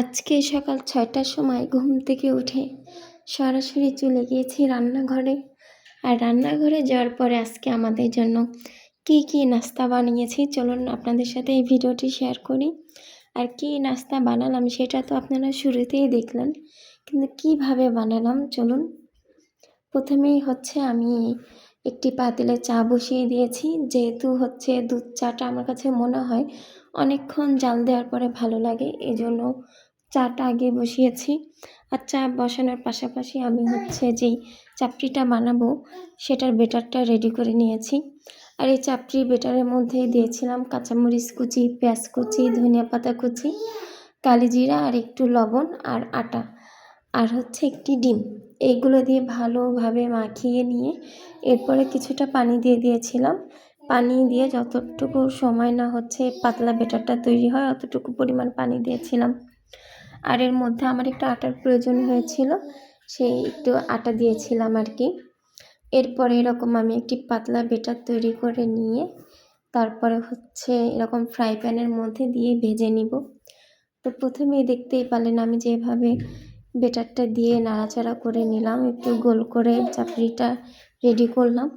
আজকে সকাল ছয়টার সময় ঘুম থেকে উঠে সরাসরি চলে গিয়েছি রান্নাঘরে। আর রান্নাঘরে যাওয়ার পরে আজকে আমাদের জন্য কি কি নাস্তা বানিয়েছি চলুন আপনাদের সাথে এই ভিডিওটি শেয়ার করি। আর কি নাস্তা বানালাম সেটা তো আপনারা শুরুতেই দেখলেন, কিন্তু কীভাবে বানালাম চলুন। প্রথমেই হচ্ছে আমি একটি পাতিলে চা বসিয়ে দিয়েছি, যেহেতু হচ্ছে দুধ চাটা আমার কাছে মনে হয় অনেকক্ষণ জাল দেওয়ার পরে ভালো লাগে এই জন্য চাটা আগে বসিয়েছি। আর চা বসানোর পাশাপাশি আমি হচ্ছে যেই চাপড়িটা বানাবো, সেটার বেটারটা রেডি করে নিয়েছি। আর এই চাপড়ি বেটারের মধ্যে দিয়েছিলাম কাঁচামরিচ কুচি, পেঁয়াজ কুচি, ধনিয়া পাতা কুচি কালিজিরা আর একটু লবণ আর আটা। আর হচ্ছে একটি ডিম। এইগুলো দিয়ে ভালোভাবে মাখিয়ে নিয়ে এরপরে কিছুটা পানি দিয়ে দিয়েছিলাম। পানি দিয়ে যতটুকু সময় না হচ্ছে পাতলা বেটারটা তৈরি হয়, অতটুকু পরিমাণ পানি দিয়েছিলাম। আর এর মধ্যে আমার একটু আটার প্রয়োজন হয়েছিল, সেই একটু আটা দিয়েছিলাম আর কি। এরপরে এরকম আমি একটি পাতলা বেটার তৈরি করে নিয়ে, তারপরে হচ্ছে এরকম ফ্রাই প্যানের মধ্যে দিয়ে ভেজে নিব। তো প্রথমেই দেখতেই পারলেন আমি যেভাবে বেটারটা দিয়ে নাড়াচাড়া করে নিলাম, একটু গোল করে চাপড়িটা রেডি করলাম।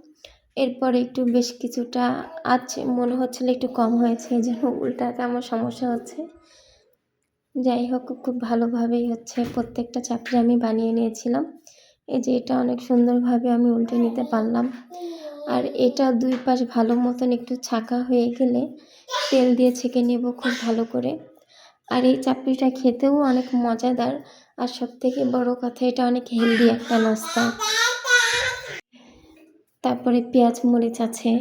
এরপরে একটু বেশ কিছুটা আছে মনে হচ্ছিল একটু কম হয়েছে, যেন উল্টাতে আমার সমস্যা হচ্ছে। যাই হোক খুব ভালোভাবেই হচ্ছে প্রত্যেকটা চাপড়ি আমি বানিয়ে নিয়েছিলাম। এই যে এটা অনেক সুন্দরভাবে আমি উল্টে নিতে পারলাম। আর এটা দুই পাশ ভালো মতন একটু ছাকা হয়ে গেলে তেল দিয়ে ছেঁকে নেব খুব ভালো করে। আর এই চাপড়িটা খেতেও অনেক মজাদার। আর সব থেকে বড় কথা, এটা অনেক হেলদি একটা নাস্তা। তারপরে পেঁয়াজ, মরিচ আছে।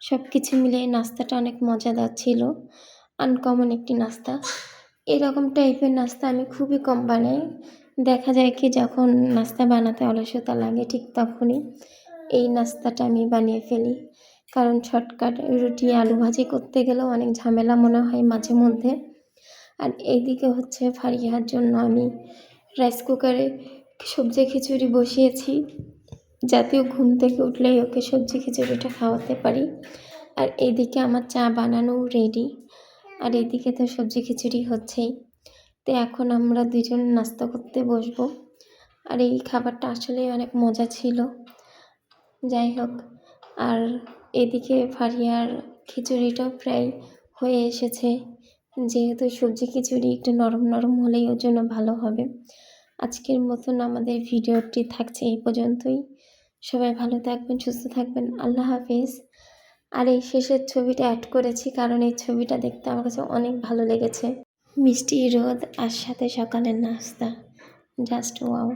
সব কিছু মিলে নাস্তাটা অনেক মজাদার ছিল। আনকমন একটি নাস্তা। এরকম টাইপের নাস্তা আমি খুবই কম বানাই। দেখা যায় কি যখন নাস্তা বানাতে অলসতা লাগে ঠিক তখনই এই নাস্তাটা আমি বানিয়ে ফেলি। কারণ শর্টকাট রুটি আলু ভাজি করতে গেলেও অনেক ঝামেলা মনে হয় মাঝে মধ্যে। আর এইদিকে হচ্ছে ফারিয়ার জন্য আমি রাইস কুকারে সবজি খিচুড়ি বসিয়েছি। জাতীয় ঘুম থেকে উঠলেই ওকে সবজি খিচুড়িটা খাওয়াতে পারি। আর এইদিকে আমার চা বানানোও রেডি আর এদিকে তো সবজি খিচুড়ি হচ্ছেই। তো এখন আমরা দুজন নাস্তা করতে বসবো। আর এই খাবারটা আসলেই অনেক মজা ছিল। যাই হোক, আর এদিকে ফারিয়ার খিচুড়িটাও প্রায় হয়ে এসেছে। যেহেতু সবজি খিচুড়ি একটু নরম নরম হলেই ওর জন্য ভালো হবে। আজকের মতন আমাদের ভিডিওটি থাকছে এই পর্যন্তই। সবাই ভালো থাকবেন, সুস্থ থাকবেন। আল্লাহ হাফিজ। আর এই শেষের ছবিটা অ্যাড করেছি কারণ এই ছবিটা দেখতে আমার কাছে অনেক ভালো লেগেছে। মিষ্টি রোদ আর সাথে সকালের নাস্তা। Just wow